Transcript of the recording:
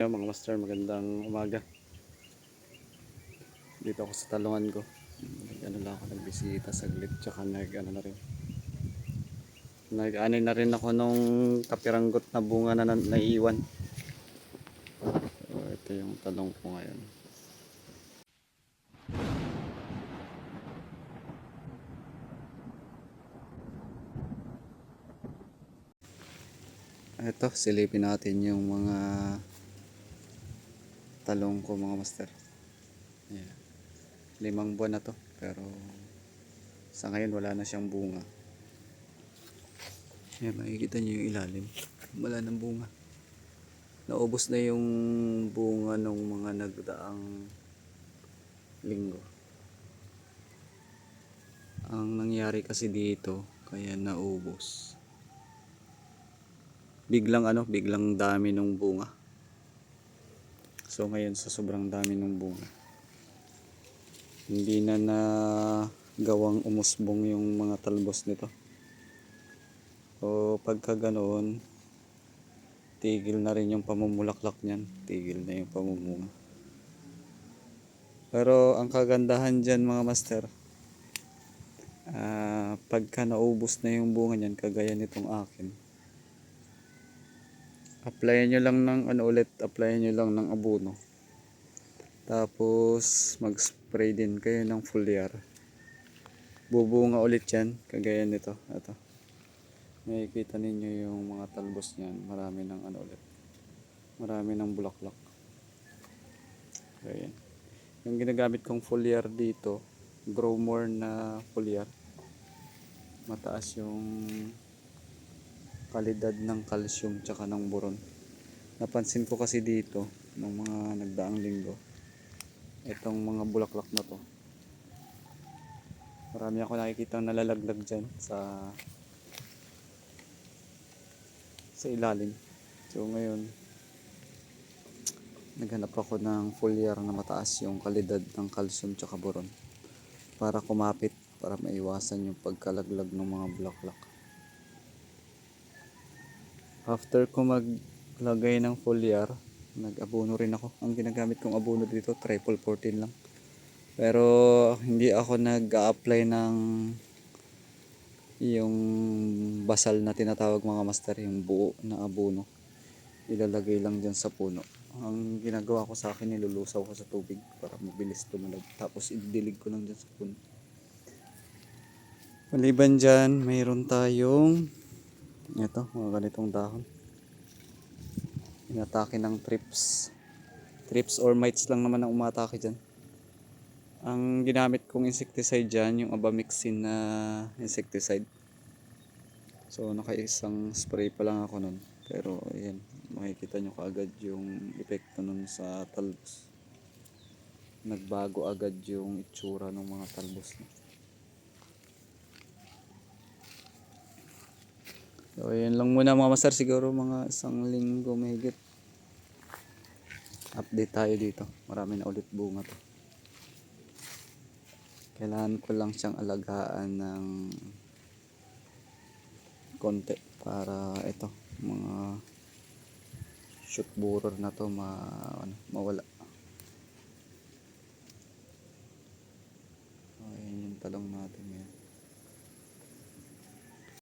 Mga master, magandang umaga. Dito ako sa talungan ko. Ano lang ako, nagbisita saglit, tsaka nag, ano na rin. Nag, ano na rin ako nung kapiranggot na bunga na, na naiiwan. So, ito yung talong ko ngayon. Ito, silipin natin yung mga talong ko mga master. Ayan. Limang buwan na to. Pero sa ngayon wala na siyang bunga. Ayan, makikita niyo yung ilalim. Wala nang bunga. Naubos na yung bunga ng mga nagdaang linggo. Ang nangyari kasi dito, kaya naubos. Biglang ano, biglang dami ng bunga. So ngayon sa sobrang dami ng bunga. Hindi na na gawang umusbong yung mga talbos nito. O pagka ganoon, tigil na rin yung pamumulaklak niyan. Tigil na yung pamumunga. Pero ang kagandahan dyan mga master, ah pagka naubos na yung bunga niyan, kagaya nitong akin, applyan nyo lang ng ano ulit, applyan nyo lang ng abono. Tapos mag-spray din kayo ng foliar. Bubunga ulit yan, kagaya nito. Ito. Nakikita ninyo yung mga talbos niyan, marami ng ano ulit. Marami ng bulaklak. Ayan. Yung ginagamit kong foliar dito, grow more na foliar. Mataas yung kalidad ng calcium tsaka ng boron. Napansin ko kasi dito nung mga nagdaang linggo itong mga bulaklak na to. Marami ako nakikita nalalaglag dyan sa sa ilalim. So ngayon naghanap ako ng foliar na mataas yung kalidad ng calcium tsaka boron para kumapit para maiwasan yung pagkalaglag ng mga bulaklak. After ko maglagay ng foliar, nag-abono rin ako. Ang ginagamit kong abono dito, triple 14 lang. Pero hindi ako nag-apply ng yung basal na tinatawag mga master, yung buo na abono. Ilalagay lang dyan sa puno. Ang ginagawa ko sa akin, nilulusaw ko sa tubig para mabilis tumalag. Tapos idilig ko lang dyan sa puno. Maliban dyan, mayroon tayong ito, mga ganitong dahon. Inatake ng trips. Trips or mites lang naman ang umatake dyan. Ang ginamit kong insecticide dyan, yung abamixin na insecticide. So, naka-isang spray pa lang ako nun. Pero, ayan, makikita nyo kaagad yung epekto nun sa talbos. Nagbago agad yung itsura ng mga talbos na. So, ayan lang muna mga master. Siguro mga isang linggo mahigit. Update tayo dito. Marami na ulit bunga to. Kailangan ko lang siyang alagaan ng konti para ito mga shoot borer na to ma, ano, mawala. So, ayan yung talong natin ngayon.